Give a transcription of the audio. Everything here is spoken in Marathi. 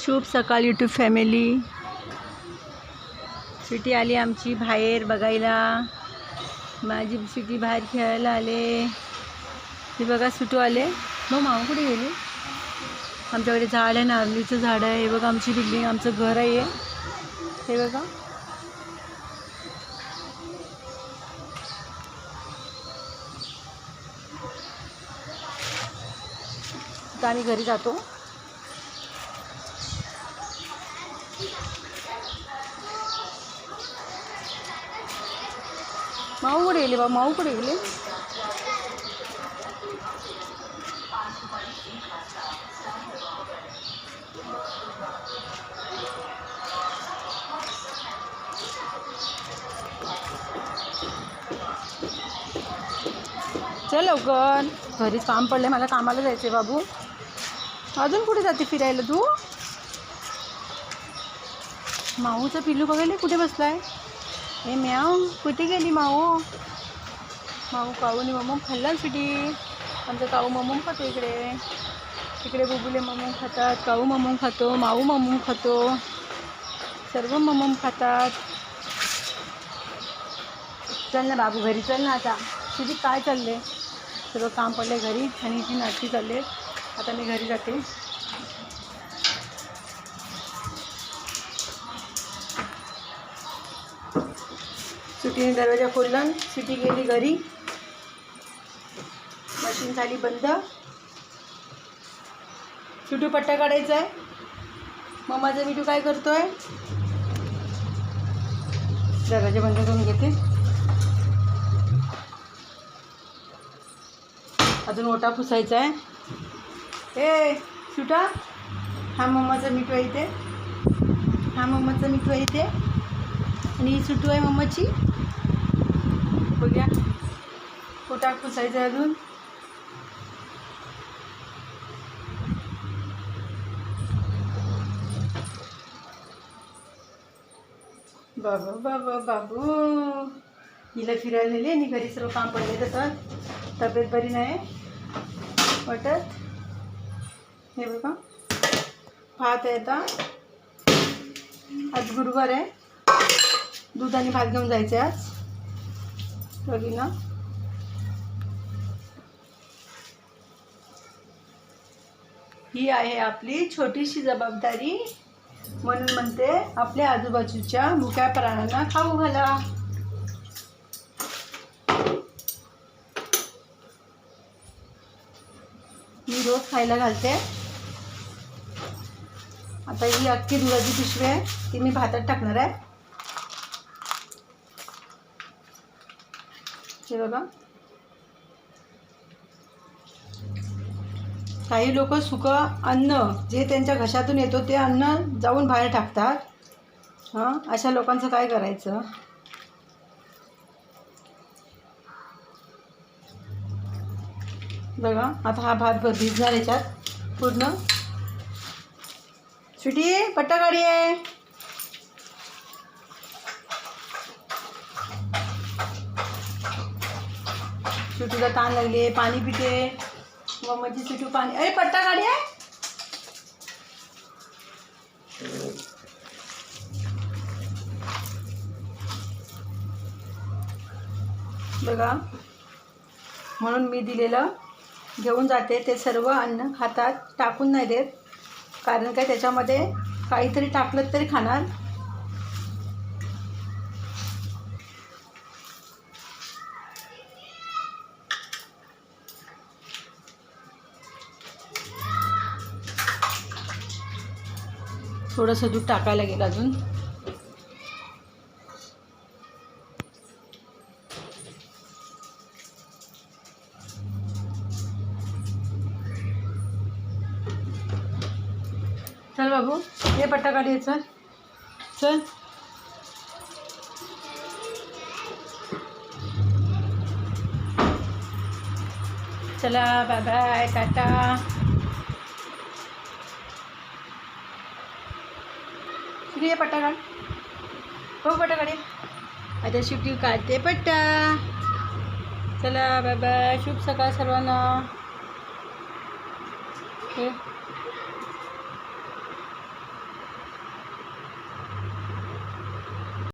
शुभ सकाळ यूट्यूब फॅमिली सिटी आली आमची बाहेर बघायला. माझी सिटी बाहेर खेळायला आले. हे बघा सुटू आले. मग मामा कुठे गेले? आमच्याकडे झाड आहे नारळीचं झाड आहे. हे बघा आमची बिल्डिंग आमचं घर आहे हे. बघा. आम्ही घरी जातो. माऊ कुठे गेले बा? माऊ कुठे गेले? चल लवकर. घरीच काम पडले मला कामाला जायचं आहे बाबू. अजून कुठे जाते फिरायला तू? माऊचा पिल्लू बघायला कुठे बसलाय? हे म्याव कुठे गेली माऊ माऊ काऊनी मम्मम खाल्ला सिटी. आमचं काऊ मम्मम खातो इकडे. इकडे बुबुले मम्मम खातात काऊ मम्मम खातो माऊ मम्मम खातो. सर्व मम्मम खातात. चल ना बाबू घरी चल ना आता. तुझी काय चालले सर्व काम पडले घरी आणि ती नाटकी चालले आता मी घरी जाते. सुटीने दरवाजा खोलला. सुटी गेली घरी. मशीन झाली बंद. सुटू पट्टा काढायचा आहे मम्माचा मिठू काय करतो आहे दरवाजा बंद करून घेते. अजून ओटा पुसायचा आहे ए सुटा. हा मम्माचा मिठू आहे इथे. हा मम्माचा मिठू आहे इथे. आणि ही सुटू आहे मम्माची बघूया पोटात पुसायचं अजून. बाबू बाबा बाबू. हिला फिरायला नेली आणि घरी सर्व काम पडले तसं तब्येत बरी नाही. वाटत? हे बघा. भात आहे आता. आज गुरुवार आहे. दूध आणि भात घेऊन जायचे आज. बघी ही आहे आपली छोटीशी जबाबदारी. म्हणून म्हणते आपल्या आजूबाजूच्या मुक्या प्राण्यांना खाऊ घाला. मी रोज खायला घालते. आता ही अख्खी दुधाची पिशवी आहे ती मी भातात टाकणार आहे. हे बघा. काही लोक सुकं अन्न जे त्यांच्या घशातून येतो ते अन्न जाऊन बाहेर टाकतात. हां? अशा लोकांचं काय करायचं? बघा आता हा भात भर भिजणार याच्यात. पूर्ण. स्वीटी पट्टा गाडी आहे सुटूला ताण लागले पाणी पिते. मम्माची सुटू पाणी अरे पट्टा गाडी आहे. बघा म्हणून मी दिलेलं घेऊन जाते ते सर्व अन्न खातात टाकून नाही देत. कारण काय त्याच्यामध्ये काहीतरी टाकलं तरी खाणार. थोडंसं दूध टाकायला गेलं अजून. चल बाबू हे पट्टा काढ चल. चल. चला बाय बाय टाटा. शिकू ये पट्टा काढ हो पट्टा काढ आता शिवटी काढते पट्टा चला बाय बाय. शुभ सकाळ सर्वांना. हे.